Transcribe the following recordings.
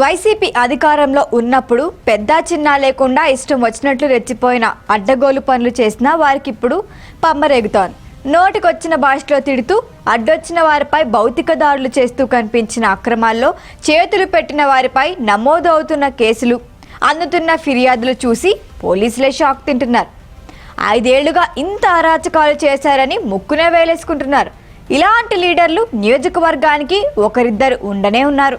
YCP అధికారంలో ఉన్నప్పుడు పెద్ద చిన్న లేకుండా ఇష్టం వచ్చినట్లు రెచ్చిపోయిన అడ్డగోలు పనులు చేసినా వారికి ఇప్పుడు పమ్మరేగుతోంది. నోటికొచ్చిన భాషలో తిడుతూ అడ్డొచ్చిన వారిపై భౌతిక దాడులు చేస్తూ కనిపించిన అక్రమాల్లో చేతులు పెట్టిన వారిపై నమోదు అవుతున్న కేసులు అందుతున్న ఫిర్యాదులు చూసి పోలీసులే షాక్ తింటున్నారు. ఐదేళ్ళుగా ఇంత అరాచకాలు చేశారని ముక్కునే వేలేసుకుంటున్నారు. ఇలాంటి లీడర్లు నియోజకవర్గానికి ఒకరిద్దరు ఉండనే ఉన్నారు.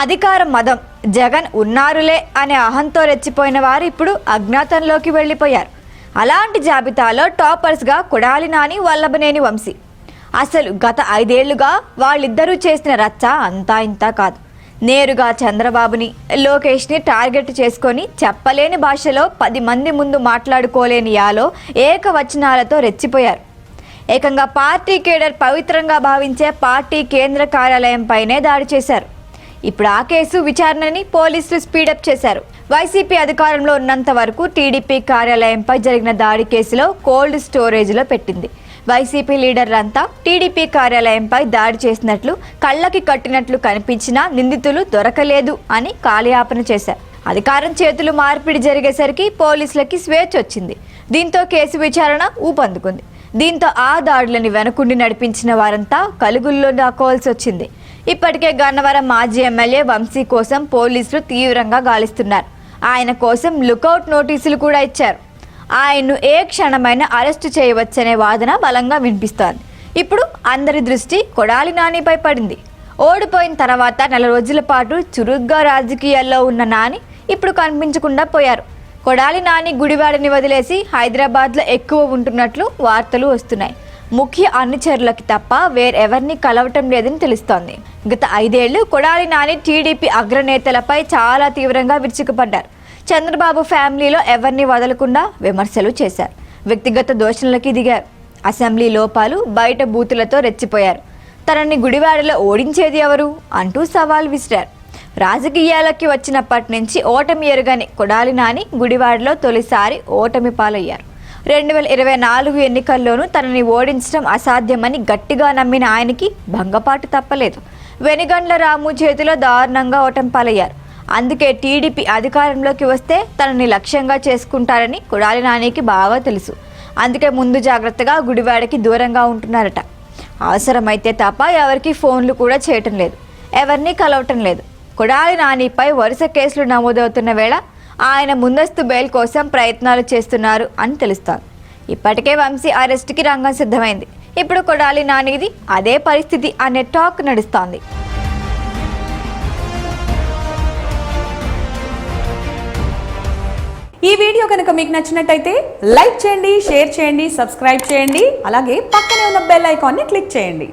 అధికార మదం. జగన్ ఉన్నారులే అనే అహంతో రెచ్చిపోయిన వారు ఇప్పుడు అజ్ఞాతంలోకి వెళ్ళిపోయారు. అలాంటి జాబితాలో టాపర్స్గా కొడాలి నాని వల్లభనేని వంశీ. అసలు గత ఐదేళ్ళుగా వాళ్ళిద్దరూ చేసిన రచ్చ అంతా ఇంతా కాదు. నేరుగా చంద్రబాబుని లోకేష్ని టార్గెట్ చేసుకొని చెప్పలేని భాషలో పది మంది ముందు మాట్లాడుకోలేని యాలో ఏకవచనాలతో రెచ్చిపోయారు. ఏకంగా పార్టీ కేడర్ పవిత్రంగా భావించే పార్టీ కేంద్ర కార్యాలయంపైనే దాడి చేశారు. ఇప్పుడు ఆ కేసు విచారణని పోలీసులు స్పీడప్ చేశారు. వైసీపీ అధికారంలో ఉన్నంత వరకు టీడీపీ కార్యాలయంపై జరిగిన దాడి కేసులో కోల్డ్ స్టోరేజ్లో పెట్టింది. వైసీపీ లీడర్లంతా టీడీపీ కార్యాలయంపై దాడి చేసినట్లు కళ్ళకి కట్టినట్లు కనిపించినా నిందితులు దొరకలేదు అని కాలయాపన చేశారు. అధికారం చేతులు మార్పిడి జరిగేసరికి పోలీసులకి స్వేచ్ఛ వచ్చింది. దీంతో కేసు విచారణ ఊపందుకుంది. దీంతో ఆ దాడులని వెనకుండి నడిపించిన వారంతా కలుగుల్లో దాక్కోవాల్సి వచ్చింది. ఇప్పటికే గన్నవరం మాజీ ఎమ్మెల్యే వంశీ కోసం పోలీసులు తీవ్రంగా గాలిస్తున్నారు. ఆయన కోసం లుకౌట్ నోటీసులు కూడా ఇచ్చారు. ఆయన్ను ఏ క్షణమైనా అరెస్టు చేయవచ్చనే వాదన బలంగా వినిపిస్తోంది. ఇప్పుడు అందరి దృష్టి కొడాలి నానిపై పడింది. ఓడిపోయిన తర్వాత నెల రోజుల పాటు చురుగ్గా రాజకీయాల్లో ఉన్న నాని ఇప్పుడు కనిపించకుండా పోయారు. కొడాలి నాని గుడివాడని వదిలేసి హైదరాబాద్లో ఎక్కువ ఉంటున్నట్లు వార్తలు వస్తున్నాయి. ముఖ్య అనుచరులకి తప్ప వేరెవరిని కలవటం లేదని తెలుస్తోంది. గత ఐదేళ్ళు కొడాలి నాని టీడీపీ అగ్రనేతలపై చాలా తీవ్రంగా విరుచుకుపడ్డారు. చంద్రబాబు ఫ్యామిలీలో ఎవరిని వదలకుండా విమర్శలు చేశారు. వ్యక్తిగత దోషణలకి దిగారు. అసెంబ్లీ లోపాలు బయట బూతులతో రెచ్చిపోయారు. తనని గుడివాడలో ఓడించేది ఎవరు అంటూ సవాల్ విసిరారు. రాజకీయాలకి వచ్చినప్పటి నుంచి ఓటమి ఎరుగని కొడాలి నాని గుడివాడలో తొలిసారి ఓటమి పాలయ్యారు. రెండు వేల ఇరవై నాలుగు ఎన్నికల్లోనూ తనని ఓడించడం అసాధ్యమని గట్టిగా నమ్మిన ఆయనకి భంగపాటు తప్పలేదు. వెనుగండ్ల రాము చేతిలో దారుణంగా ఓటం పాలయ్యారు. అందుకే టీడీపీ అధికారంలోకి వస్తే తనని లక్ష్యంగా చేసుకుంటారని కొడాలి నానికి బాగా తెలుసు. అందుకే ముందు జాగ్రత్తగా గుడివాడకి దూరంగా ఉంటున్నారట. అవసరమైతే తప్ప ఎవరికి ఫోన్లు కూడా చేయటం లేదు. ఎవరిని కలవటం లేదు. కొడాలి నానిపై వరుస కేసులు నమోదవుతున్న వేళ ఆయన ముందస్తు బెయిల్ కోసం ప్రయత్నాలు చేస్తున్నారు అని తెలుస్తోంది. ఇప్పటికే వంశీ అరెస్ట్కి రంగం సిద్ధమైంది. ఇప్పుడు కొడాలి నానిది అదే పరిస్థితి అనే టాక్ నడుస్తోంది. ఈ వీడియో కనుక మీకు నచ్చినట్టయితే లైక్ చేయండి షేర్ చేయండి సబ్స్క్రైబ్ చేయండి అలాగే పక్కనే ఉన్న బెల్ ఐకాన్ని క్లిక్ చేయండి.